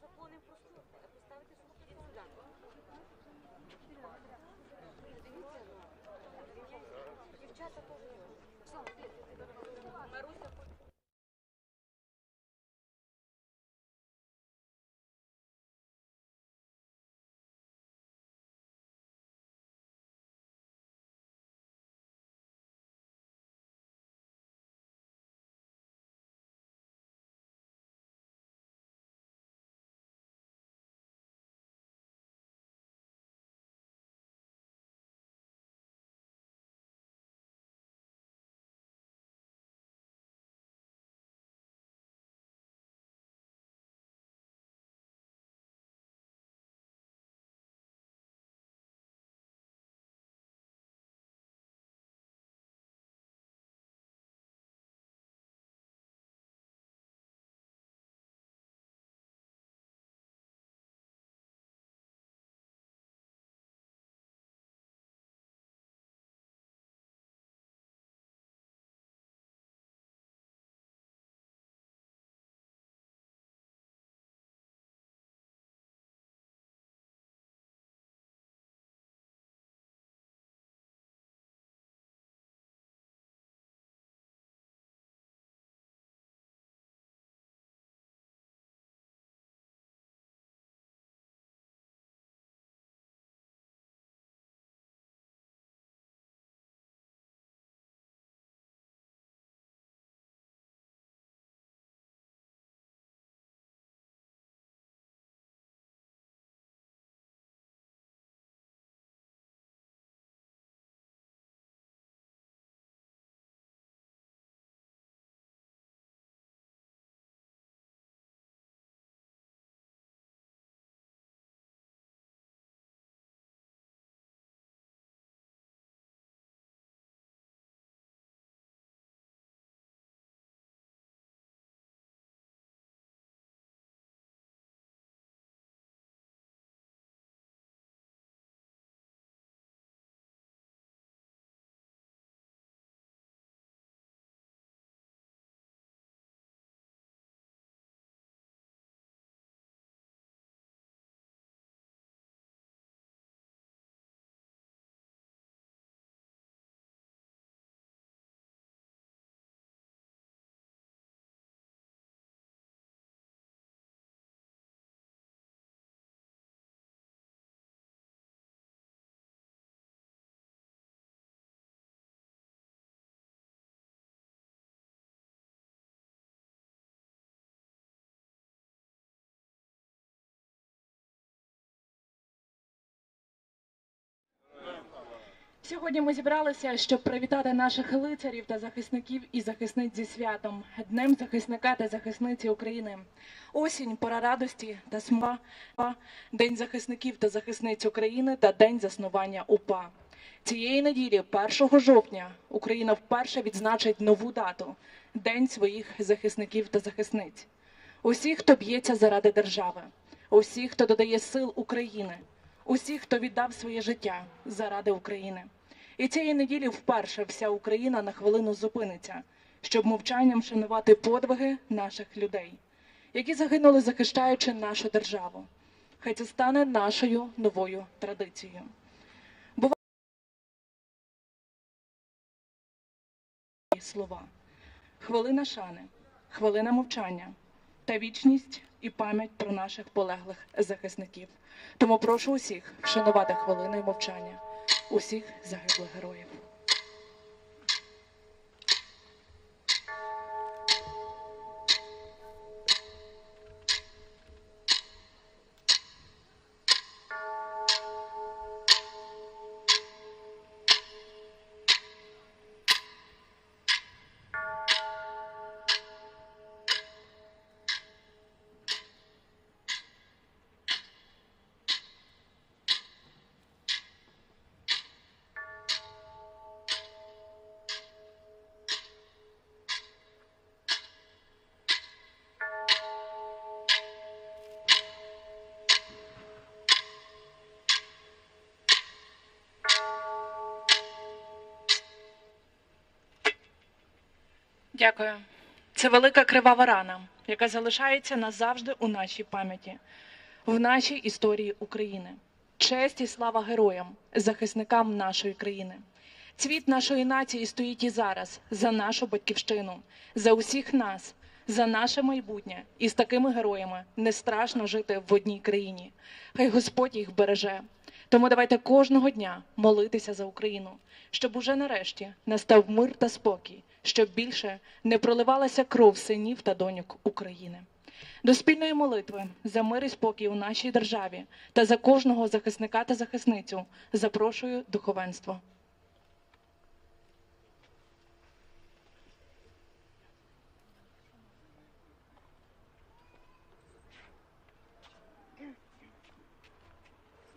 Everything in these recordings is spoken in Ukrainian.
посуньтеся до Сьогодні ми зібралися, щоб привітати наших лицарів та захисників і захисниць зі святом Днем захисника та захисниці України. Осінь, пора радості та сма, День захисників та захисниць України та День заснування УПА. Цієї неділі, 1 жовтня, Україна вперше відзначить нову дату День своїх захисників та захисниць. Усі, хто б'ється заради держави, усі, хто додає сил України, усі, хто віддав своє життя заради України. І цієї неділі вперше вся Україна на хвилину зупиниться, щоб мовчанням шанувати подвиги наших людей, які загинули, захищаючи нашу державу. Хай це стане нашою новою традицією. Буває слова, хвилина шани, хвилина мовчання та вічність і пам'ять про наших полеглих захисників. Тому прошу усіх вшанувати хвилиною мовчання усіх загиблих героїв. Дякую. Це велика кривава рана, яка залишається назавжди у нашій пам'яті, в нашій історії України. Честь і слава героям, захисникам нашої країни. Цвіт нашої нації стоїть і зараз за нашу батьківщину, за усіх нас, за наше майбутнє. І з такими героями не страшно жити в одній країні. Хай Господь їх береже. Тому давайте кожного дня молитися за Україну, щоб уже нарешті настав мир та спокій, щоб більше не проливалася кров синів та доньок України. До спільної молитви за мир і спокій у нашій державі та за кожного захисника та захисницю запрошую духовенство.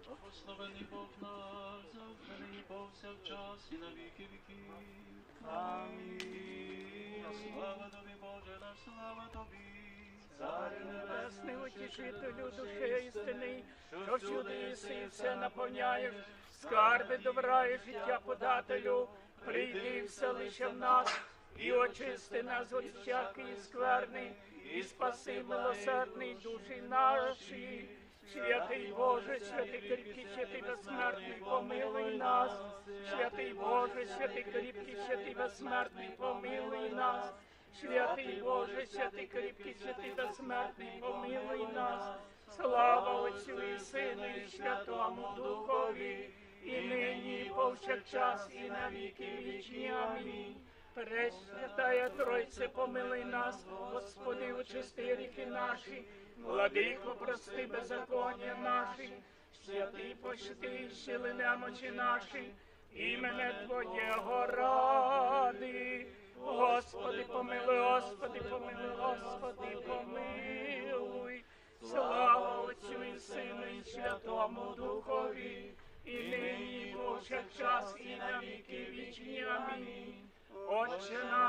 Благословений Бог наш, завжди нині повсякчас і на віки віків. Амінь. Слава тобі, Боже наш, слава тобі. Царю небесний, утішителю душі істини, що всюди єси і все наповняєш, скарби добра і життя подателю, прийди і вселися в нас, і очисти нас від всякої скверни, і спаси милосердний душі наші. Святий Боже, святий кріпкий, святий безсмертний, помилуй нас. Святий Боже, святий кріпкий, святий безсмертний, помилуй нас. Святий Боже, святий кріпкий, святий безсмертний, помилуй нас. Слава Отцю і Сину, і Святому Духові, і нині, і повсякчас, і на віки вічні. Амінь. Пресвятая Тройце, помилуй нас, Господи, очисти ріки наші, владико, прости беззаконня наші, святий пощади, сили немочі наші, імене Твоєго ради. Господи, помилуй, Господи, помилуй, Господи, помилуй. Слава Отцю і Сину, і Святому Духові, і нині, і повсякчас, і на віки вічні. Амінь. Отче наш,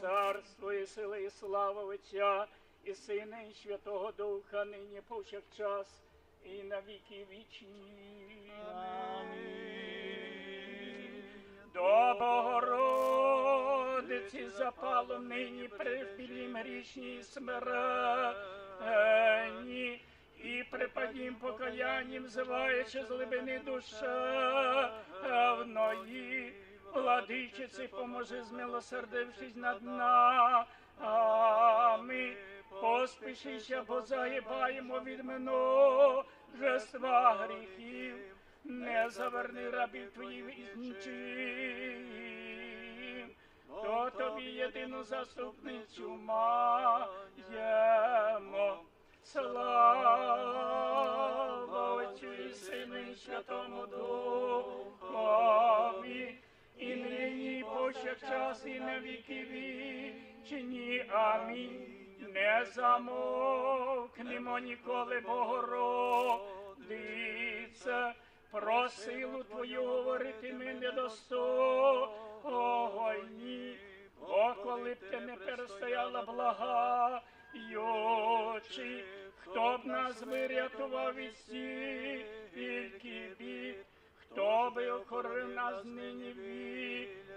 Царство і сила, і слава Отця, і Сина, і Святого Духа, нині повсякчас, і на віки вічні. Амінь. До Богородиці запало нині при білім річній смиренні, і припадім покаянням, зиваючи з глибини душевної, владичиці, поможи, змилосердившись над нами, поспішися, бо загибаємо від множества гріхів, не заверни рабів твоїх із нічим, то тобі єдину заступницю маємо. Слава Отцю і Сину і Святому Духові, повсякчас, і на віки вічні. Амінь. Не замовкнемо ніколи, Богородице, про силу Твою говорити ми недостойні, бо коли б ти не перестояла благаючи, хто б нас вирятував від стільки бід, хто би охорив нас нині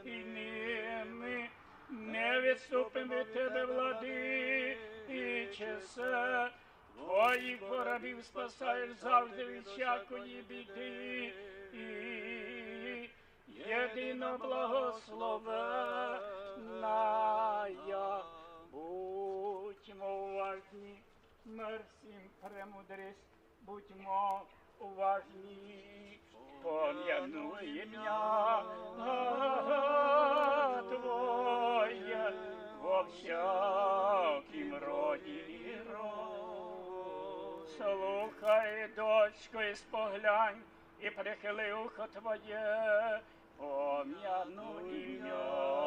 війними, не відступимо від тебе, влади, і чесе, твоїх ворогів спасаєш завжди від всякої біди. І єдино благословенная, будьмо уважні, мир всім премудрість, будьмо уважні, пом'януй ім'я Твоє во всякім роді. Слухай, дочко, і споглянь, і прихили ухо твоє, пом'яну ім'я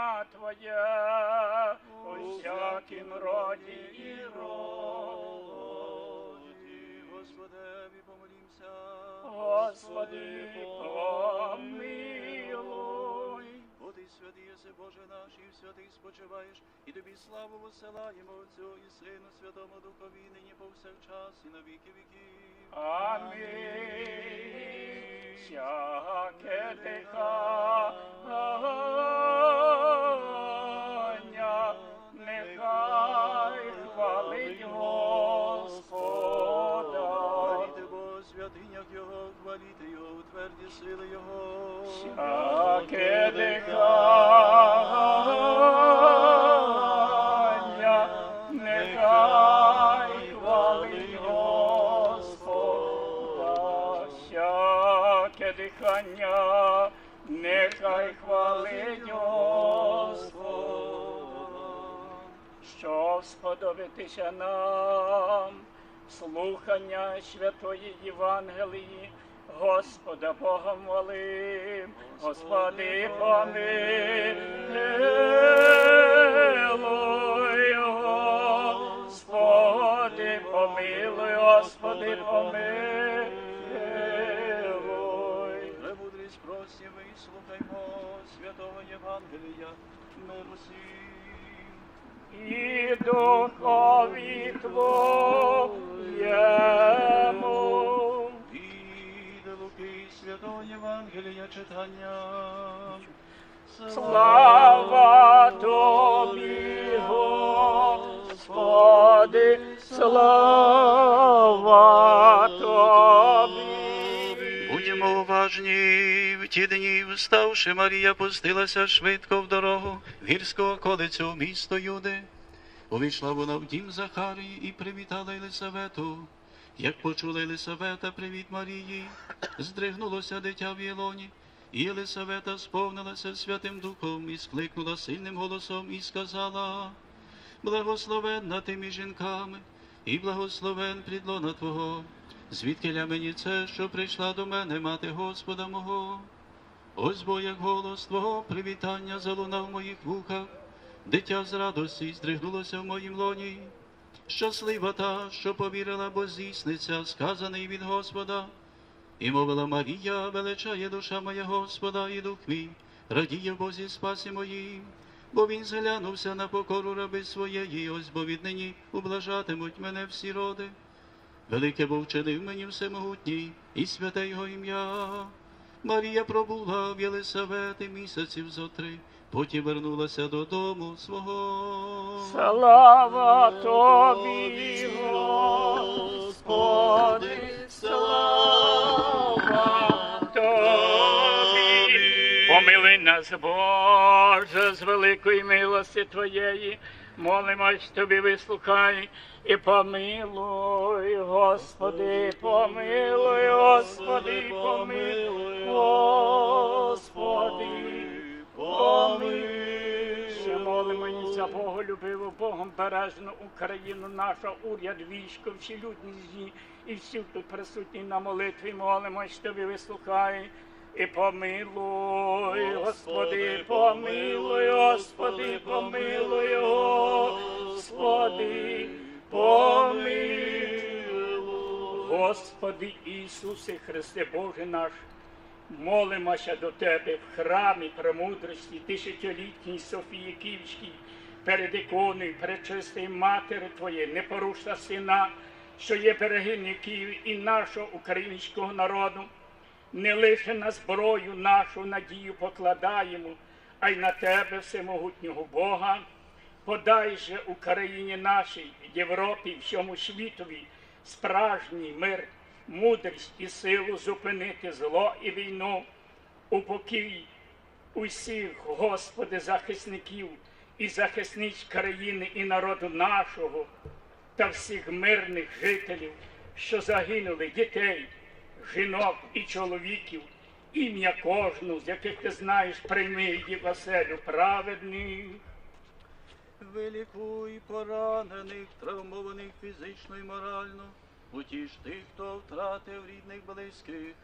ім'я Твоє, усяким роді і роді. Господеві помолімся. Господи, помилуй. Бо ти святий єси Боже наш, і святий спочиваєш, і тобі славу висилаємо Отцю і Сину, Святому Духові, нині повсякчас і на віки віків. Амінь. Всяке дихання, Його, Його, у тверді сили Його. Всяке дихання, нехай хвалить Господа. Всяке дихання, нехай хвалить Господа. Що сподобатися нам, слухання святої Євангелії, Господа Бога молим, Господи помилуй, Господи помилуй, Господи помилуй. Премудрість просім, вислухаймо святого Євангелія, миру всім. і духові Твоєму. Святого Євангелія читання. Слава Тобі, Господи, слава Тобі. Будьмо уважні, в ті дні, вставши, Марія пустилася швидко в дорогу в гірську околицю в місто Юди. Увійшла вона в дім Захарії і привітала Єлисавету. Як почула Єлисавета привіт Марії, здригнулося дитя в Єлоні, і Єлисавета сповнилася Святим Духом і скликнула сильним голосом і сказала: Благословенна ти між жінками, і благословен плідлона Твого. Звідкиля мені це, що прийшла до мене мати Господа мого? Ось бо як голос Твого привітання залунав в моїх вухах, дитя з радості здригнулося в моїм лоні. Щаслива та, що повірила, бо здійсниться, сказаний від Господа. І мовила Марія, величає душа моя Господа, і дух мій, радіє Бозі спасі моїм, бо він зглянувся на покору раби своєї, ось бо віднині ублажатимуть мене всі роди. Велике бо вчинив мені всемогутній, і святе його ім'я. Марія пробула в Єлисавети місяців зо три, потім вернулася додому свого. Слава Тобі, Господи, слава Тобі. Помили нас, Боже, з великої милості Твоєї, молимось Тобі, вислухай і помилуй, Господи, помилуй, Господи, помилуй, Господи, помилуй. Ще молимо і Боголюбиву, Богом бережну Україну, наша уряд, військо, всі людні і всі тут присутні на молитві, молимось тобі, вислухай. І помилуй, Господи, помилуй, Господи, помилуй, Господи, помилуй. Господи Ісусе Христе Боже наш, молимося до Тебе в храмі премудрості тисячолітній Софії Київській, перед іконою пречистої Матері Твоєї, непорушна сина, що є берегиня Києва і нашого українського народу. Не лише на зброю нашу надію покладаємо, а й на Тебе, всемогутнього Бога. Подай же Україні нашій, Європі, всьому світові справжній мир, мудрість і силу зупинити зло і війну, упокій усіх, Господи, захисників і захисниць країни і народу нашого та всіх мирних жителів, що загинули дітей, жінок і чоловіків, ім'я кожну, з яких ти знаєш, прийми її в оселю праведних. Вилікуй поранених, травмованих фізично і морально, утіш тих, хто втратив рідних близьких,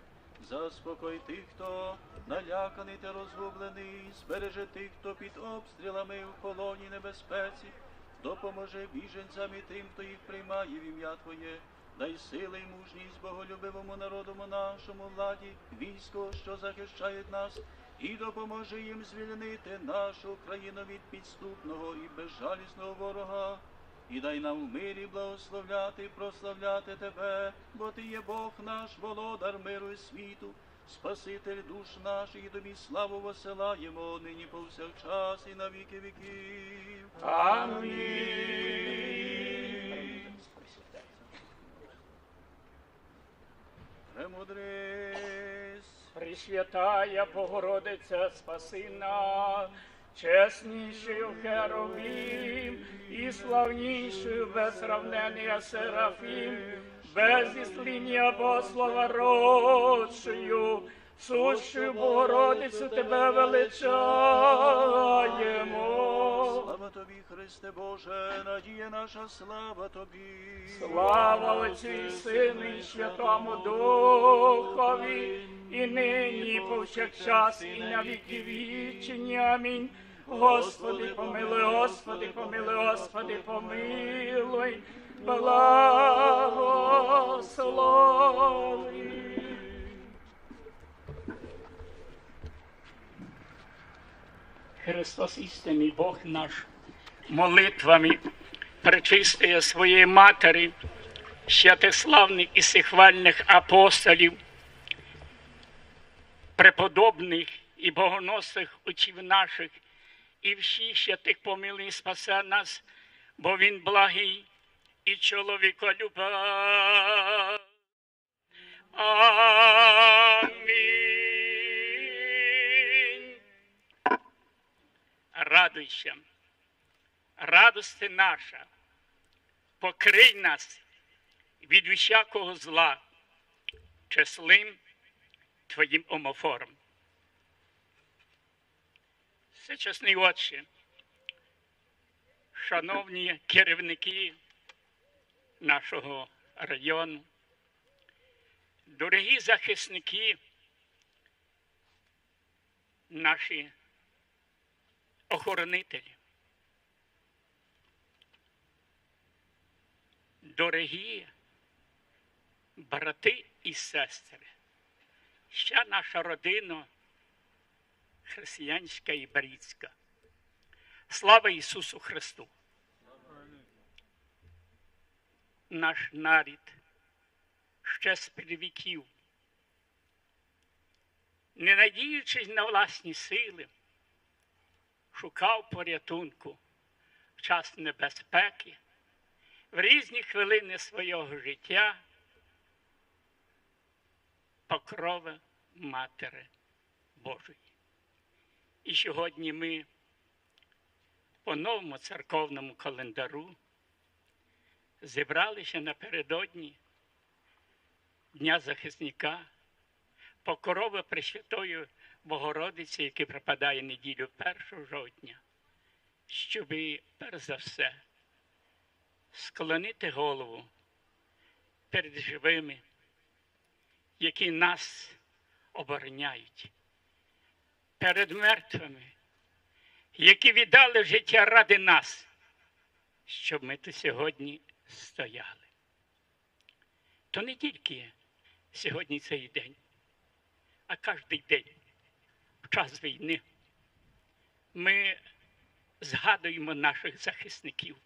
заспокой тих, хто наляканий та розгублений, збережи тих, хто під обстрілами в полоні небезпеці, допоможи біженцям і тим, хто їх приймає в ім'я Твоє. Дай сили й мужність боголюбивому народу нашому владі, війську, що захищають нас, і допоможи їм звільнити нашу країну від підступного і безжалісного ворога. І дай нам в мирі благословляти прославляти Тебе, бо Ти є Бог наш, володар миру і світу, Спаситель душ наших, і тобі славу посилаємо нині повсякчас і на віки віків. Амінь. Премудрись. Пресвятая Богородиця, спаси нас, чеснішою Херовім і славнішою безсравнення Серафім, без ісління Богослова родшою, сущою Богородицю Тебе величаємо. Слава тобі, Христе Боже, надія наша, слава тобі. Слава Отцю і Сину і Святому Духові, і нині, і повсякчас, і на віки вічні. Амінь. Господи, помилуй, Господи, помилуй, Господи, помилуй, благослови. Христос істинний Бог наш, молитвами причистує своєї матері, святославних і сихвальних апостолів, преподобних і богоносних учів наших, і всіх святих помилуй, спасе нас, бо Він благий і чоловіколюба. Амінь. Радуйся, радости наша, покрий нас від усякого зла, числим Твоїм омофором. Всечесний Отче, шановні керівники нашого району, дорогі захисники, наші охоронителі, дорогі брати і сестри, вся наша родина християнська і брідська. Слава Ісусу Христу! Наш нарід ще з віків, не надіючись на власні сили, шукав порятунку в час небезпеки, в різні хвилини свого життя покрови Матери Божої. І сьогодні ми по новому церковному календару зібралися напередодні Дня захисника, покрови Пресвятої Богородиці, який припадає неділю 1 жовтня, щоб перш за все склонити голову перед живими, які нас обороняють, перед мертвими, які віддали життя ради нас, щоб ми тут сьогодні стояли. То не тільки сьогодні цей день, а кожен день в час війни ми згадуємо наших захисників.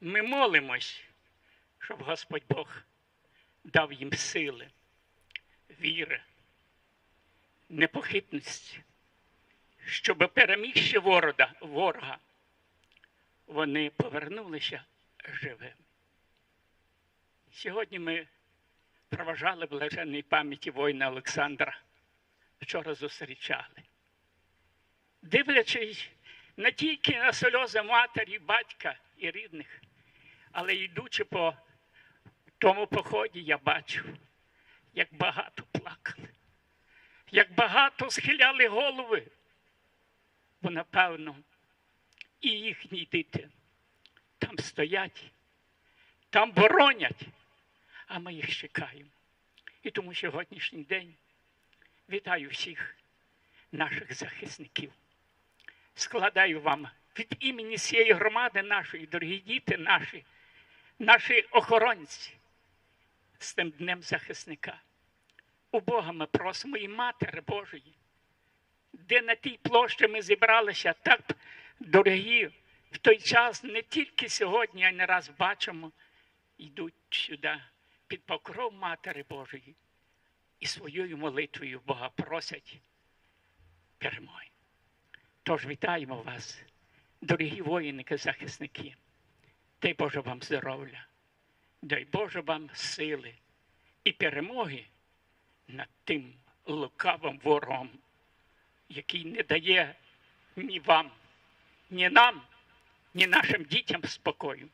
Ми молимось, щоб Господь Бог дав їм сили, віри, непохитності, щоб перемігши ворога, ворога, вони повернулися живими. Сьогодні ми проважали блаженної пам'яті воїна Олександра. Вчора зустрічали. Дивлячись не тільки на сльози матері, батька і рідних, але йдучи по тому поході, я бачив, як багато як багато схиляли голови, бо, напевно, і їхні діти там стоять, там боронять, а ми їх чекаємо. І тому сьогоднішній день вітаю всіх наших захисників. Складаю вам від імені цієї громади нашої, дорогі діти наші, наші охоронці з тим Днем захисника. У Бога ми просимо і Матері Божої, де на тій площі ми зібралися, так, дорогі, в той час не тільки сьогодні, а й не раз бачимо, йдуть сюди під покров Матері Божої і своєю молитвою Бога просять перемоги. Тож вітаємо вас, дорогі воїники, захисники. Дай Боже вам здоров'я, дай Боже вам сили і перемоги над тим лукавим ворогом, який не дає ні вам, ні нам, ні нашим дітям спокою.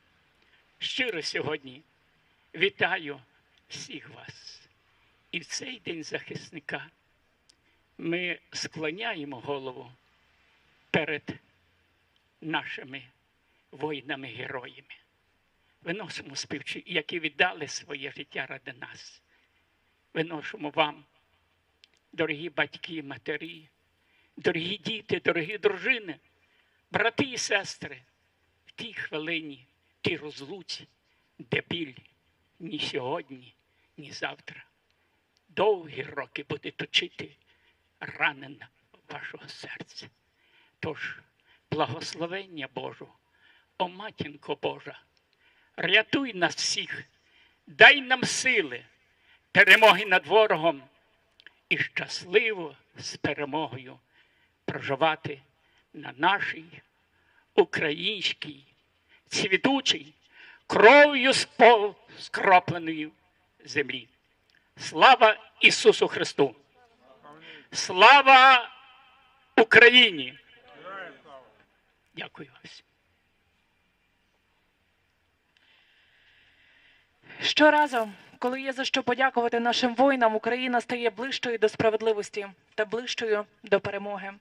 Щиро сьогодні вітаю всіх вас. І в цей день захисника ми склоняємо голову перед нашими воїнами-героями. Виносимо співчі, які віддали своє життя ради нас. Виносимо вам, дорогі батьки, матері, дорогі діти, дорогі дружини, брати і сестри, в тій хвилині, в тій розлуці, де біль ні сьогодні, ні завтра. Довгі роки буде точити ранен вашого серця. Тож, благословення Божу, о матінко Божа, рятуй нас всіх, дай нам сили, перемоги над ворогом і щасливо з перемогою проживати на нашій українській, цвітучій, кров'ю скропленої землі. Слава Ісусу Христу! Слава Україні! Дякую вас. Щоразу, коли є за що подякувати нашим воїнам, Україна стає ближчою до справедливості та ближчою до перемоги.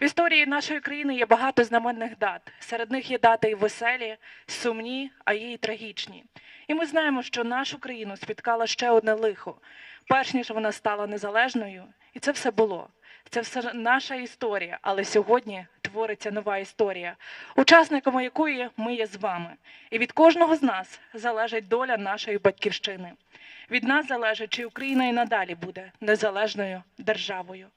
В історії нашої країни є багато знаменних дат. Серед них є дати і веселі, сумні, а є й трагічні. І ми знаємо, що нашу країну спіткало ще одне лихо, перш ніж вона стала незалежною, і це все було. Це все наша історія, але сьогодні твориться нова історія, учасниками якої ми є з вами. І від кожного з нас залежить доля нашої батьківщини. Від нас залежить, чи Україна і надалі буде незалежною державою.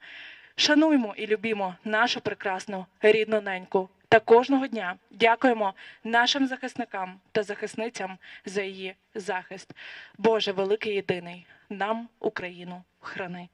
Шануймо і любімо нашу прекрасну рідну неньку. Та кожного дня дякуємо нашим захисникам та захисницям за її захист. Боже, великий єдиний, нам Україну храни.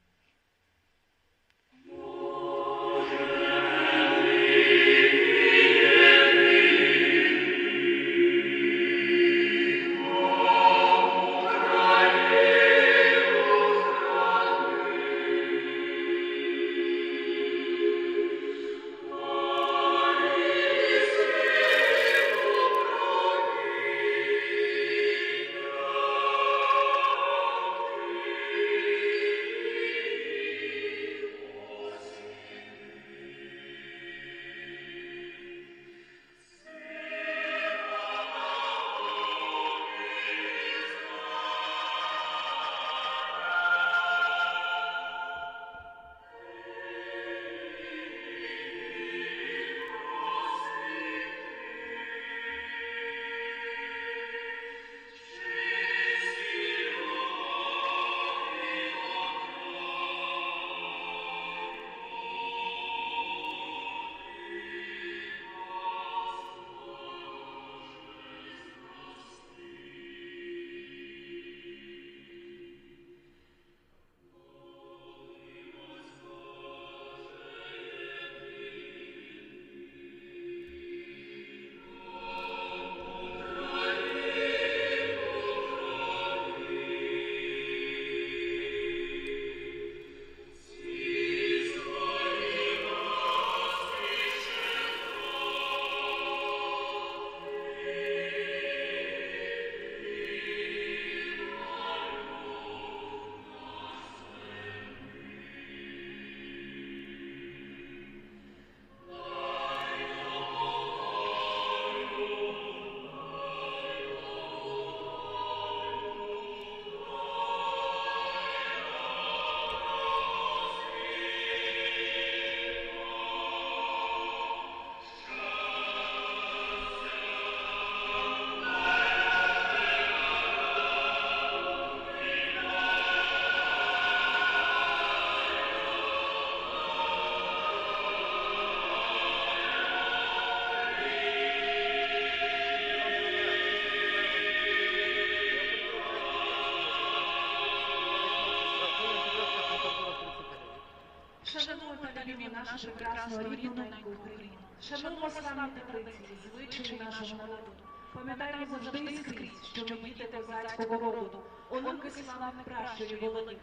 Прекрасну рідну неньку Україну. Шануємо славні традиції, звичаї нашого народу. Пам'ятаємо завжди і скрізь, що ми діти козацького роду, онуки славних пращурів володих,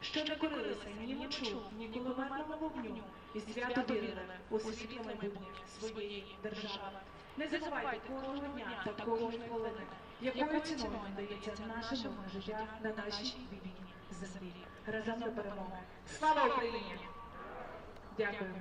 що не корилися ні мечу, ні кулеметному вогню, і свято вірили у світле майбутнє своєї держави. Не забувайте кожного дня та кожної хвилини, якою ціною дається наше мирне життя на нашій вільній землі. Разом до перемоги. Слава Україні! Дякую.